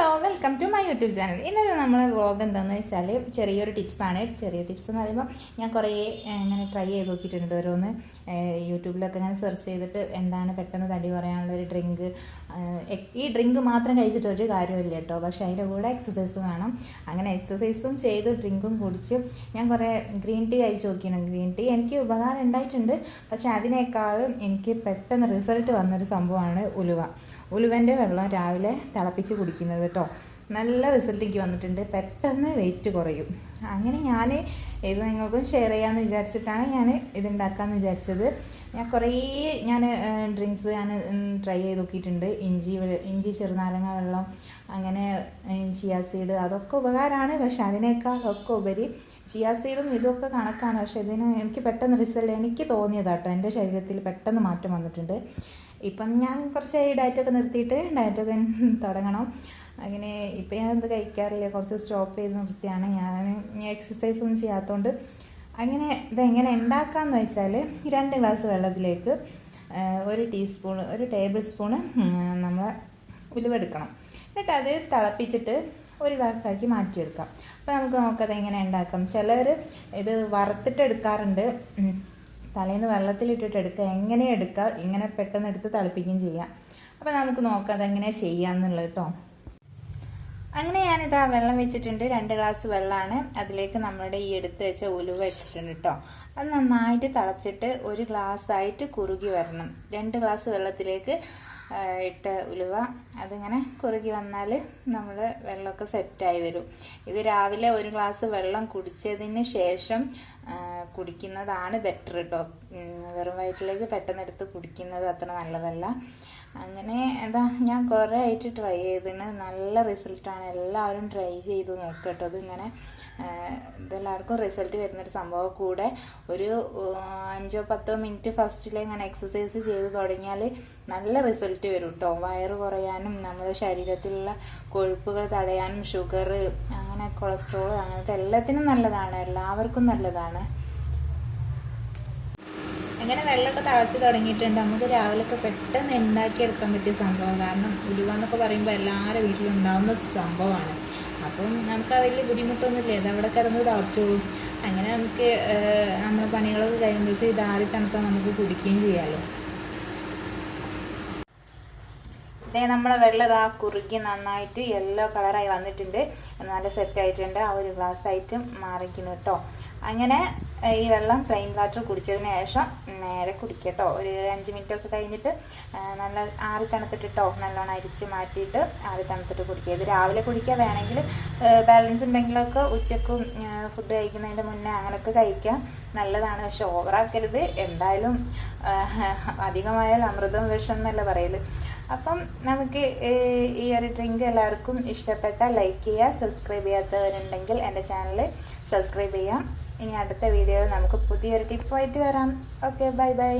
Hello welcome to my YouTube channel ഇന്നത്തെ നമ്മുടെ vlog എന്താണെന്ന് വെച്ചാൽ ചെറിയൊരു ടിപ്സാണ് ചെറിയ ടിപ്സ് എന്ന് പറയുമ്പോൾ ഞാൻ കുറേ ഇങ്ങനെ ട്രൈ ചെയ്ത് നോക്കിയിട്ടുണ്ട് ഓരോന്ന്. യൂട്യൂബിലൊക്കെ ഇങ്ങനെ സെർച്ച് ചെയ്തിട്ട് എന്താണ് പെട്ടെന്ന് തടി കുറയാനുള്ള ഒരു ഡ്രിങ്ക് ഈ ഡ്രിങ്ക് മാത്രം കഴിച്ചിട്ട് ഒരു കാര്യമില്ല കേട്ടോ. പക്ഷേ അതിന്റെ കൂടെ എക്സസൈസ് വേണം. അങ്ങനെ എക്സസൈസും ചെയ്ത് ഡ്രിങ്കും കുടിച്ച് ഞാൻ കുറേ ഗ്രീൻ ടീ കഴിച്ച് നോക്കിയാണ് ഗ്രീൻ ടീ എനിക്ക് ഉപകാരം ഉണ്ടായിട്ടുണ്ട്. പക്ഷേ അതിനേക്കാളും എനിക്ക് പെട്ടെന്ന് റിസൾട്ട് വന്നൊരു സംഭവമാണ് ഉലുവ. ഉലുവന്റെ വെള്ളം രാവിലെ തിളപ്പിച്ച് കുടിക്കുന്നത്. കേട്ടോ. നല്ല റിസൾട്ട് എനിക്ക് വന്നിട്ടുണ്ട്. പെട്ടെന്ന് വെയിറ്റ് കുറയും. അങ്ങനെ ഞാൻ ഇത് നിങ്ങൾക്കും ഷെയർ ചെയ്യാമെന്ന് വിചാരിച്ചിട്ടാണ് ഞാൻ ഇത് ഉണ്ടാക്കാമെന്ന് വിചാരിച്ചത്. ഞാൻ കുറേ ഞാൻ ഡ്രിങ്ക്സ് ഞാൻ ട്രൈ ചെയ്ത് നോക്കിയിട്ടുണ്ട്. ഇഞ്ചി ഇഞ്ചി ചെറുനാരങ്ങ വെള്ളം അങ്ങനെ ചിയാ സീഡ് അതൊക്കെ ഉപകാരമാണ് പക്ഷെ അതിനേക്കാളൊക്കെ ഉപരി ചിയാ സീഡും ഇതൊക്കെ കണക്കാണ്. പക്ഷെ ഇതിന് എനിക്ക് പെട്ടെന്ന് റിസൾട്ട് എനിക്ക് തോന്നിയതാട്ടോ എന്റെ ശരീരത്തിൽ പെട്ടെന്ന് മാറ്റം വന്നിട്ടുണ്ട്. ഇപ്പം ഞാൻ കുറച്ച് ഡയറ്റൊക്കെ നിർത്തിയിട്ട് ഡയറ്റൊക്കെ തുടങ്ങണം. അങ്ങനെ ഇപ്പം ഞാൻ ഇത് കഴിക്കാറില്ല. കുറച്ച് സ്റ്റോപ്പ് ചെയ്ത് നിർത്തിയാണ്. ഞാൻ എക്സസൈസ് ഒന്നും ചെയ്യാത്തതുകൊണ്ട് അങ്ങനെ ഇതെങ്ങനെ ഉണ്ടാക്കാമെന്ന് വെച്ചാൽ രണ്ട് ഗ്ലാസ് വെള്ളത്തിലേക്ക് ഒരു ടീസ്പൂൺ ഒരു ടേബിൾ സ്പൂണ് നമ്മൾ ഉലുവെടുക്കണം. എന്നിട്ട് അത് തിളപ്പിച്ചിട്ട് ഒരു ഗ്ലാസ്സാക്കി മാറ്റിയെടുക്കാം. അപ്പോൾ നമുക്ക് നോക്കത് എങ്ങനെ ഉണ്ടാക്കാം ചിലർ ഇത് വറുത്തിട്ട് എടുക്കാറുണ്ട്. തലേന്ന് വെള്ളത്തിലിട്ടിട്ട് എടുക്കുക. എങ്ങനെ എടുക്കുക? ഇങ്ങനെ പെട്ടെന്ന് എടുത്ത് തിളപ്പിക്കുകയും ചെയ്യാം. അപ്പോൾ നമുക്ക് നോക്കാം അതെങ്ങനെ ചെയ്യാമെന്നുള്ളത് കേട്ടോ അങ്ങനെ ഞാനിതാ വെള്ളം വെച്ചിട്ടുണ്ട്. രണ്ട് ഗ്ലാസ് വെള്ളമാണ്. അതിലേക്ക് നമ്മളുടെ ഈ എടുത്ത് വെച്ച ഉലുവ ഇട്ടിട്ടുണ്ട് കേട്ടോ അത് നന്നായിട്ട് തിളച്ചിട്ട് ഒരു ഗ്ലാസ് ആയിട്ട് കുറുകി വരണം. രണ്ട് ഗ്ലാസ് വെള്ളത്തിലേക്ക് ഇട്ട ഉലുവ അതിങ്ങനെ കുറുകി വന്നാൽ നമ്മൾ വെള്ളമൊക്കെ സെറ്റായി വരും. ഇത് രാവിലെ ഒരു ഗ്ലാസ് വെള്ളം കുടിച്ചതിന് ശേഷം കുടിക്കുന്നതാണ് ബെറ്റർ കേട്ടോ വെറും വയറ്റിലേക്ക് പെട്ടെന്ന് എടുത്ത് കുടിക്കുന്നത് അത്ര നല്ലതല്ല. അങ്ങനെ എന്താ ഞാൻ കുറേ ആയിട്ട് ട്രൈ ചെയ്തിന്. നല്ല റിസൾട്ടാണ് എല്ലാവരും ട്രൈ ചെയ്ത് നോക്കട്ടോ. ഇതിങ്ങനെ അതിങ്ങനെ ഇതെല്ലാവർക്കും റിസൾട്ട് വരുന്നൊരു സംഭവം കൂടെ. ഒരു അഞ്ചോ പത്തോ മിനിറ്റ് ഫസ്റ്റിൽ ഇങ്ങനെ എക്സസൈസ് ചെയ്ത് തുടങ്ങിയാൽ നല്ല റിസൾട്ട് വരും കേട്ടോ വയറ് കുറയാനും നമ്മുടെ ശരീരത്തിലുള്ള കൊഴുപ്പുകൾ തടയാനും ഷുഗർ അങ്ങനെ കൊളസ്ട്രോൾ അങ്ങനത്തെ എല്ലാത്തിനും നല്ലതാണ്. എല്ലാവർക്കും നല്ലതാണ്. അങ്ങനെ വെള്ളമൊക്കെ തളച്ച് തുടങ്ങിയിട്ടുണ്ട്? നമുക്ക് രാവിലെയൊക്കെ പെട്ടെന്ന് ഉണ്ടാക്കിയെടുക്കാൻ പറ്റിയ സംഭവം. കാരണം ഉലുവ എന്നൊക്കെ പറയുമ്പോൾ എല്ലാവരുടെ വീട്ടിലും ഉണ്ടാവുന്ന സംഭവമാണ്. അപ്പം നമുക്ക് വലിയ ബുദ്ധിമുട്ടൊന്നുമില്ല. ഇത് അവിടെ കിടന്ന് തിളച്ചോളും അങ്ങനെ നമുക്ക് നമ്മുടെ പണികളൊക്കെ കഴിയുമ്പോഴത്തേക്ക് ഇതാറി തണുത്താൽ നമുക്ക് കുടിക്കുകയും ചെയ്യാമല്ലോ ഇതേ നമ്മളെ വെള്ളം ഇതാ കുറുകി നന്നായിട്ട് യെല്ലോ കളറായി വന്നിട്ടുണ്ട്. നല്ല സെറ്റ് ആയിട്ടുണ്ട്. ആ ഒരു ഗ്ലാസ് ആയിട്ട് മാറിക്കുന്നു കേട്ടോ അങ്ങനെ ഈ വെള്ളം പ്ലെയിൻ വാട്ടർ കുടിച്ചതിന് ശേഷം നേരെ കുടിക്കട്ടോ. ഒരു അഞ്ച് മിനിറ്റ് ഒക്കെ കഴിഞ്ഞിട്ട് നല്ല ആറി തണുത്തിട്ടിട്ടോ നല്ലോണം അരിച്ച് മാറ്റിയിട്ട് ആറി തണുത്തിട്ട് കുടിക്കുക. ഇത് രാവിലെ കുടിക്കുക വേണമെങ്കിൽ ബാലൻസ് ഉണ്ടെങ്കിലൊക്കെ ഉച്ചക്കും ഫുഡ് കഴിക്കുന്നതിന്റെ മുന്നേ അങ്ങനെയൊക്കെ കഴിക്കാം. നല്ലതാണ്. പക്ഷെ ഓവറാക്കരുത് എന്തായാലും അധികമായാൽ അമൃതം വിഷം എന്നല്ല പറയൽ. അപ്പം നമുക്ക് ഈ ഒരു ഡ്രിങ്ക് എല്ലാവർക്കും ഇഷ്ടപ്പെട്ട ലൈക്ക് ചെയ്യുക സബ്സ്ക്രൈബ് ചെയ്യാത്തവരുണ്ടെങ്കിൽ എന്റെ ചാനൽ സബ്സ്ക്രൈബ് ചെയ്യാം. ഇനി അടുത്ത വീഡിയോയിൽ നമുക്ക് പുതിയൊരു ടിപ്പായിട്ട് വരാം. Okay bye bye.